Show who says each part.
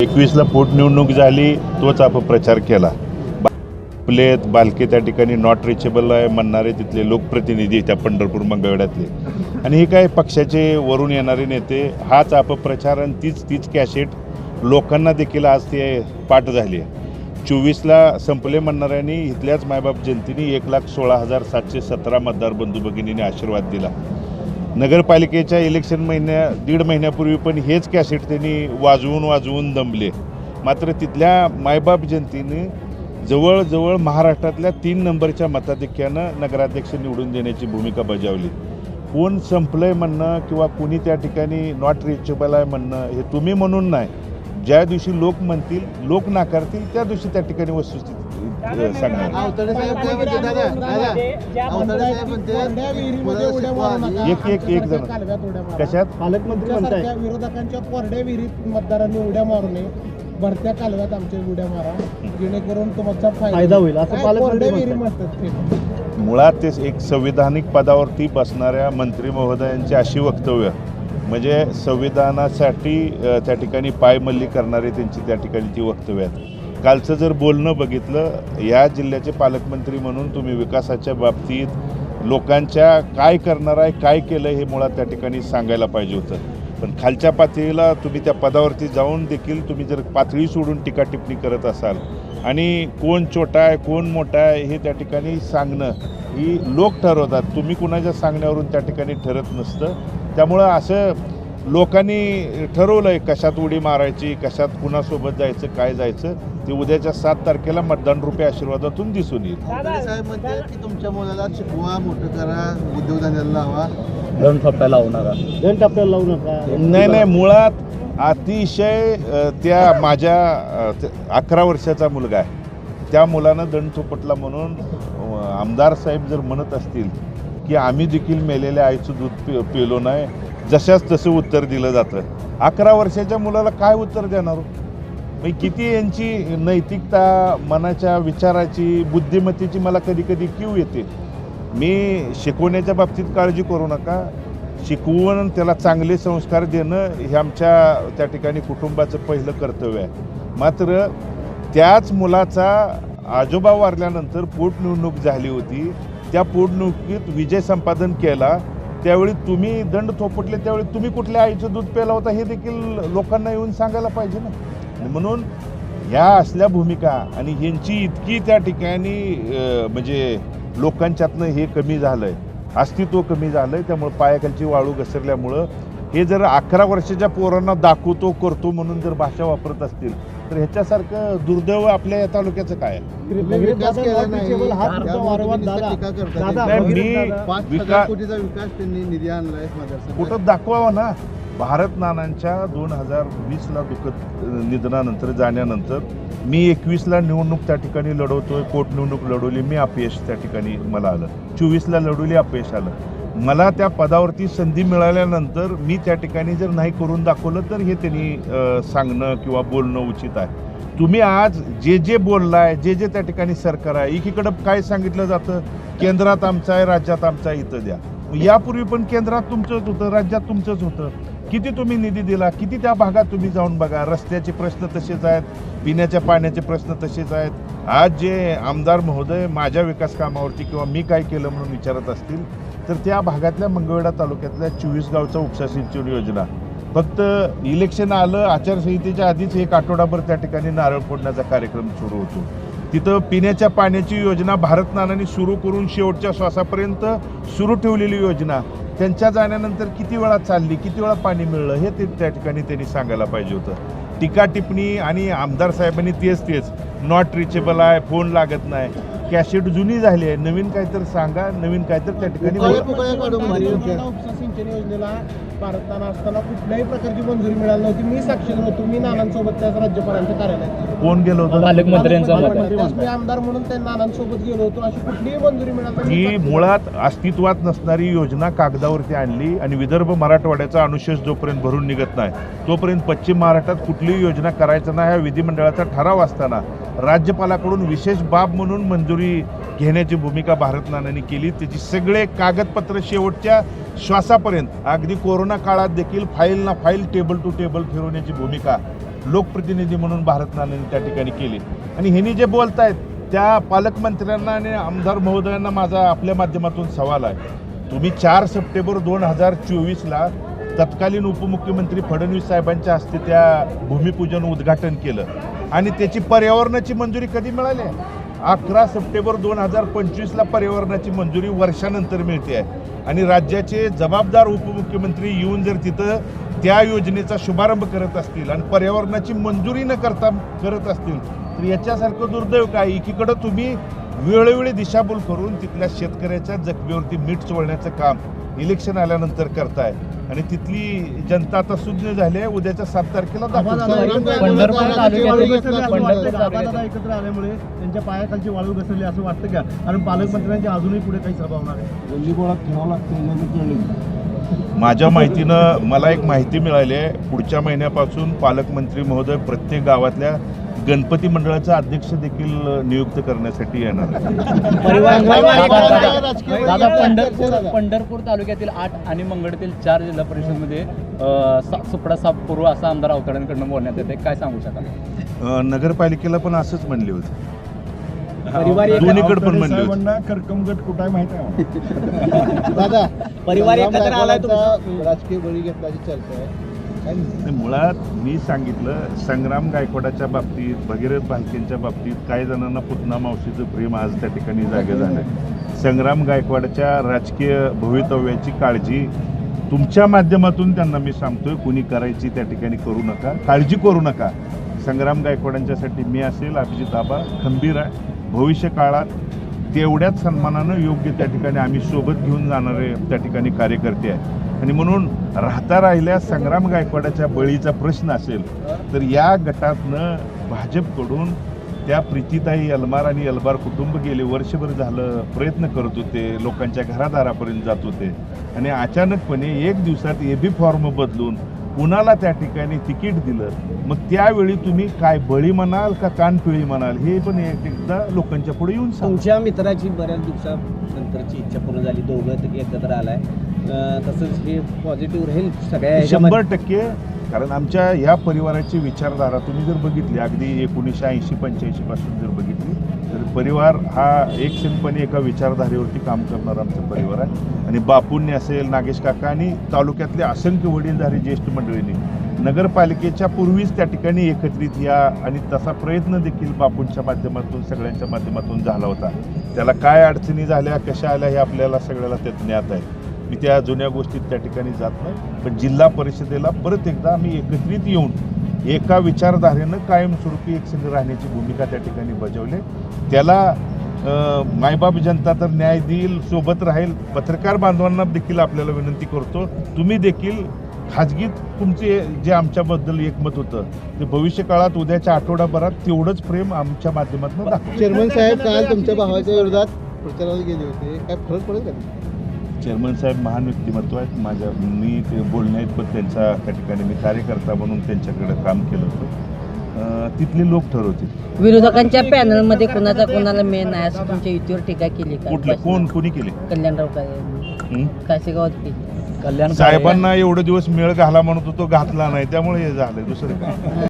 Speaker 1: एकवीसला पोटनिवडणूक झाली तोच अपप्रचार केला. प्लेत बालके त्या ठिकाणी नॉट रिचेबल आहे म्हणणारे तिथले लोकप्रतिनिधी त्या पंढरपूर मंगळवेढ्यातले. आणि हे काय पक्षाचे वरून येणारे नेते हाच अपप्रचार आणि तीच तीच कॅसेट लोकांना देखील आज ते पाठ झाली आहे. चोवीसला संपले म्हणणाऱ्यांनी इथल्याच मायबाप जयंतीने एक लाख सोळा हजार सातशे सतरा मतदार बंधू भगिनीने आशीर्वाद दिला. नगरपालिकेच्या इलेक्शन महिन्या दीड महिन्यापूर्वी पण हेच कॅसेट त्यांनी वाजवून वाजवून दमले. मात्र तिथल्या मायबाप जनतेने जवळजवळ महाराष्ट्रातल्या तीन नंबरच्या मताधिक्यानं नगराध्यक्ष निवडून देण्याची भूमिका बजावली. कोण संपलंय म्हणणं किंवा कुणी त्या ठिकाणी नॉट रिचेबल आहे म्हणणं हे तुम्ही म्हणून नाही. ज्या दिवशी लोक म्हणतील लोक नाकारतील त्या दिवशी त्या ठिकाणी वस्तुस्थिती सांगणार. एक- एक- एक जण. कशात
Speaker 2: पालकमंत्री म्हणताय
Speaker 3: विरोधकांच्या कोरड्या विहिरीत मतदारांनी उड्या मारू नये भरत्या कालव्यात आमच्या उड्या मारा जेणेकरून तुमचा
Speaker 2: फायदा होईल, असं पालकमंत्री म्हणतात.
Speaker 1: मुळात ते एक संविधानिक पदावरती बसणाऱ्या मंत्री महोदयांची अशी वक्तव्य म्हणजे संविधानासाठी त्या ठिकाणी पायमल्ली करणारे त्यांची त्या ठिकाणी ती वक्तव्य आहेत कालचं जर बोलणं बघितलं या जिल्ह्याचे पालकमंत्री म्हणून तुम्ही विकासाच्या बाबतीत लोकांच्या काय करणार आहे काय केलं हे मुळात त्या ठिकाणी सांगायला पाहिजे होतं. पण खालच्या पातळीला तुम्ही त्या पदावरती जाऊन देखील तुम्ही जर पातळी सोडून टीका टिप्पणी करत असाल आणि कोण छोटा आहे कोण मोठा आहे हे त्या ठिकाणी सांगणं ही लोक ठरवतात. तुम्ही कुणाच्या सांगण्यावरून त्या ठिकाणी ठरत नसतं. त्यामुळं असं लोकांनी ठरवलं आहे कशात उडी मारायची कशात कुणासोबत जायचं काय जायचं ते उद्याच्या सात तारखेला मतदान रुपये आशीर्वादातून दिसून येईल.
Speaker 4: साहेब म्हणते की तुमच्या मुलाला शिकवा मोठं करा उद्योगधंद्याला लावा.
Speaker 2: दोन टप्प्याला लावू नका दोन टप्प्याला लावू नका.
Speaker 1: नाही नाही मुळात अतिशय त्या माझ्या अकरा वर्षाचा मुलगा आहे. त्या मुलानं दंड थोपटला म्हणून आमदार साहेब जर म्हणत असतील की आम्ही देखील मेलेल्या आईचं दूध पि पिलो नाही जशाच तसं उत्तर दिलं जातं. अकरा वर्षाच्या मुलाला काय उत्तर देणार हो? मी किती यांची नैतिकता मनाच्या विचाराची बुद्धिमत्तेची मला कधी कधी क्यू येते. मी शिकवण्याच्या बाबतीत काळजी करू नका. शिकवून त्याला चांगले संस्कार देणं हे आमच्या त्या ठिकाणी कुटुंबाचं पहिलं कर्तव्य आहे. मात्र त्याच मुलाचा आजोबा वारल्यानंतर पोटनिवडणूक झाली होती. त्या पोटनिवडणुकीत विजय संपादन केला. त्यावेळी तुम्ही दंड थोपटले त्यावेळी तुम्ही कुठल्या आईचं दूध प्यायला होता हे देखील लोकांना येऊन सांगायला पाहिजे ना. म्हणून ह्या असल्या भूमिका आणि ह्यांची इतकी त्या ठिकाणी म्हणजे लोकांच्यातनं हे कमी झालं आहे अस्तित्व कमी झालं आहे त्यामुळं पायाखालची वाळू घसरल्यामुळं हे जर अकरा वर्षाच्या पोरांना दाखवतो करतो म्हणून जर भाषा वापरत असतील तर ह्याच्यासारखं दुर्दैव आपल्या या तालुक्याचं काय आहे?
Speaker 4: विकास केला नाही.
Speaker 2: हा वारंवार
Speaker 4: तुम्ही
Speaker 2: दादा.
Speaker 4: टीका करता.
Speaker 2: दादा,
Speaker 1: नाही,
Speaker 2: भगीरथ
Speaker 1: मी-
Speaker 4: पाच कोटीचा विकास त्यांनी निधी आणलाय मतदारसंघात.
Speaker 1: कुठं दाखवावं ना? भारत नानांच्या दोन हजार वीसला दुःखद निधनानंतर जाण्यानंतर मी एकवीसला निवडणूक त्या ठिकाणी लढवतोय पोटनिवडणूक लढवली मी अपयश त्या ठिकाणी मला आलं. चोवीसला लढवली अपयश आलं. मला त्या पदावरती संधी मिळाल्यानंतर मी त्या ठिकाणी जर नाही करून दाखवलं तर हे त्यांनी सांगणं किंवा बोलणं उचित आहे. तुम्ही आज जे जे बोललाय जे जे त्या ठिकाणी सरकार आहे एकीकडं काय सांगितलं जातं? केंद्रात आमचं आहे राज्यात आमचं आहे इथं द्या. यापूर्वी पण केंद्रात तुमचंच होतं राज्यात तुमचंच होतं. किती तुम्ही निधी दिला किती त्या भागात तुम्ही जाऊन बघा. रस्त्याचे प्रश्न तसेच आहेत पिण्याच्या पाण्याचे प्रश्न तसेच आहेत. आज जे आमदार महोदय माझ्या विकास कामावरती किंवा मी काय केलं म्हणून विचारत असतील तर त्या भागातल्या मंगळवेढा तालुक्यातल्या चोवीस गावचा उपसा सिंचन योजना. फक्त इलेक्शन आलं आचारसंहितेच्या आधीच एक आठवडाभर त्या ठिकाणी नारळ फोडण्याचा कार्यक्रम सुरू होतो. तिथं पिण्याच्या पाण्याची योजना भारत नानांनी सुरू करून शेवटच्या श्वासापर्यंत सुरू ठेवलेली योजना. त्यांच्या जाण्यानंतर किती वेळा चालली किती वेळा पाणी मिळलं हे ते त्या ठिकाणी त्यांनी सांगायला पाहिजे होतं. टीका टिप्पणी आणि आमदार साहेबांनी तेच तेच नॉट रिचेबल आहे फोन लागत नाही. कॅसेट जुनी झाली आहे. नवीन काहीतरी सांगा. नवीन काहीतरी त्या ठिकाणी
Speaker 3: योजनेला भारताना असताना कुठल्याही प्रकारची मंजुरी मिळाली नव्हती. मी साक्षीदार होतो मी नानांसोबत त्याच राज्यपालांच्या कार्यालयात
Speaker 1: कोण गेलो होतं?
Speaker 2: पालकमंत्र्यांचा
Speaker 3: मी आमदार म्हणून त्या नानांसोबत गेलो होतो. अशी कुठलीही मंजुरी मिळाली
Speaker 1: ही. मुळात अस्तित्वात नसणारी योजना कागदावरती आणली आणि विदर्भ मराठवाड्याचा अनुशेष जोपर्यंत भरून निघत नाही तोपर्यंत पश्चिम महाराष्ट्रात कुठलीही योजना करायचं नाही हा विधिमंडळाचा ठराव असताना राज्यपालाकडून विशेष बाब म्हणून मंजुरी घेण्याची भूमिका भारतनानाने केली. त्याची सगळे कागदपत्र शेवटच्या श्वासापर्यंत अगदी कोरोना काळात देखील फाईल ना फाईल टेबल टू टेबल फिरवण्याची भूमिका लोकप्रतिनिधी म्हणून भारतनाथांनी त्या ठिकाणी केले. आणि ह्यांनी जे बोलतायत त्या पालकमंत्र्यांना आणि आमदार महोदयांना माझा आपल्या माध्यमातून सवाल आहे. तुम्ही चार सप्टेंबर दोन हजार चोवीसला तत्कालीन उपमुख्यमंत्री फडणवीस साहेबांच्या हस्ते त्या भूमिपूजन उद्घाटन केलं. आणि त्याची पर्यावरणाची मंजुरी कधी मिळाली आहे? अकरा सप्टेंबर दोन हजार पंचवीसला पर्यावरणाची मंजुरी वर्षानंतर मिळते आहे. आणि राज्याचे जबाबदार उपमुख्यमंत्री येऊन जर तिथं त्या योजनेचा शुभारंभ करत असतील आणि पर्यावरणाची मंजुरी न करता करत असतील तर याच्यासारखं दुर्दैव काय? एकीकडं तुम्ही वेळोवेळी दिशाभूल करून तिथल्या शेतकऱ्याच्या जखमेवरती मीठ चोळण्याचं काम इलेक्शन आल्यानंतर करताय. आणि तिथली जनता आता सुज्ञ झाली आहे. उद्याच्या सात तारखेला
Speaker 3: एकत्र आल्यामुळे त्यांच्या पायाखालची वाळू घसरली असं वाटतं का? कारण पालकमंत्र्यांची अजूनही पुढे काही सभा होणार आहे.
Speaker 1: माझ्या माहितीनं मला एक माहिती मिळाली आहे. पुढच्या महिन्यापासून पालकमंत्री महोदय प्रत्येक गावातल्या गणपती मंडळाचा अध्यक्ष देखील नियुक्त करण्यासाठी येणार
Speaker 2: दादा पंढरपूर पंढरपूर तालुक्यातील आठ आणि मंगळतील चार जिल्हा परिषदमध्ये सुपडा सापूर्व असा आमदार अवतड्यांकडून बोलण्यात येते. काय सांगू शकाल?
Speaker 1: नगरपालिकेला पण असंच म्हणले होते.
Speaker 3: परिवार
Speaker 1: दोन्हीकडे पण म्हणले होते.
Speaker 3: कर्कमगट कुठं आहे माहिती आहे
Speaker 4: दादा
Speaker 3: परिवार एकत्र आलाय
Speaker 4: राजकीय बळी घेतल्याची चर्चा आहे.
Speaker 1: नाही, मुळात मी सांगितलं संग्राम गायकवाडाच्या बाबतीत भगीरथ भालकेंच्या बाबतीत काही जणांना पुतना मावशीचं प्रेम आज त्या ठिकाणी जागे आहे संग्राम गायकवाडाच्या राजकीय भवितव्याची काळजी तुमच्या माध्यमातून त्यांना मी सांगतोय कुणी करायची त्या ठिकाणी करू नका काळजी करू नका. संग्राम गायकवाडांच्यासाठी मी असेल अभिजित आबा खंबीर आहे. भविष्य काळात तेवढ्याच सन्मानानं योग्य त्या ठिकाणी आम्ही सोबत घेऊन जाणारे त्या ठिकाणी कार्यकर्ते आहे आणि म्हणून राहता राहिल्या संग्राम गायकवाडाच्या बळीचा प्रश्न असेल तर या गटातनं भाजपकडून त्या प्रीतीताई अलमार आणि अलबार कुटुंब गेले वर्षभर झालं प्रयत्न करत होते लोकांच्या घरादारापर्यंत जात होते. आणि अचानकपणे एक दिवसात ए बी फॉर्म बदलून कुणाला त्या ठिकाणी तिकीट दिलं? मग त्यावेळी तुम्ही काय बळी म्हणाल का कानपिळी म्हणाल? हे पण एक एकदा लोकांच्या पुढे येऊन
Speaker 5: तुमच्या मित्राची बऱ्याच दिवसानंतरची इच्छा पूर्ण झाली. दोघं तरी एकत्र आलाय. तसंच हे पॉझिटिव्ह राहील सगळ्या.
Speaker 1: शंभर टक्के कारण आमच्या या परिवाराची विचारधारा तुम्ही जर बघितली अगदी एकोणीसशे ऐंशी पंच्याऐंशी पासून जर बघितली तर परिवार हा एकसंपणे एका विचारधारेवरती काम करणारा आमचा परिवार आहे. आणि बापूंनी असेल नागेश काका आणि तालुक्यातले असंख्य वडीलधारी ज्येष्ठ मंडळींनी नगरपालिकेच्या पूर्वीच त्या ठिकाणी एकत्रित या आणि तसा प्रयत्न देखील बापूंच्या माध्यमातून सगळ्यांच्या माध्यमातून झाला होता. त्याला काय अडचणी झाल्या कशा आल्या हे आपल्याला सगळ्याला त्यात ज्ञात आहे. मी त्या जुन्या गोष्टीत त्या ठिकाणी जात नाही. पण जिल्हा परिषदेला परत एकदा आम्ही एकत्रित येऊन एका विचारधारेनं कायमस्वरूपी एकसंग राहण्याची भूमिका त्या ठिकाणी बजावली. त्याला मायबाप जनता तर न्याय देईल सोबत राहील. पत्रकार बांधवांना देखील आपल्याला विनंती करतो तुम्ही देखील खाजगीत तुमचे जे आमच्याबद्दल एकमत होतं ते भविष्य काळात उद्याच्या आठवडाभरात तेवढंच प्रेम आमच्या माध्यमातून
Speaker 4: चेअरमन साहेब काल तुमच्या भावाच्या विरोधात प्रचाराला गेले होते. काय फरक पडेल का?
Speaker 1: चेअरमन साहेब महान व्यक्तिमत्व आहेत. माझ्या मी ते बोलण्यात पण त्यांचा त्या ठिकाणी मी कार्यकर्ता म्हणून त्यांच्याकडे काम केलं होतं. तिथले लोक ठरवतील.
Speaker 6: विरोधकांच्या पॅनलमध्ये कोणाचा कोणाला मेन आहे असं तुमच्या युतीवर टीका केली का?
Speaker 1: कुठलं? कोण? कोणी केले?
Speaker 6: कल्याणराव काय
Speaker 1: हं?
Speaker 6: कासेगावात केली.
Speaker 2: कल्याण
Speaker 1: साहेबांना एवढे दिवस मेळ घाला म्हणत होतो घातला नाही. त्यामुळे हे झालंय दुसरं काय?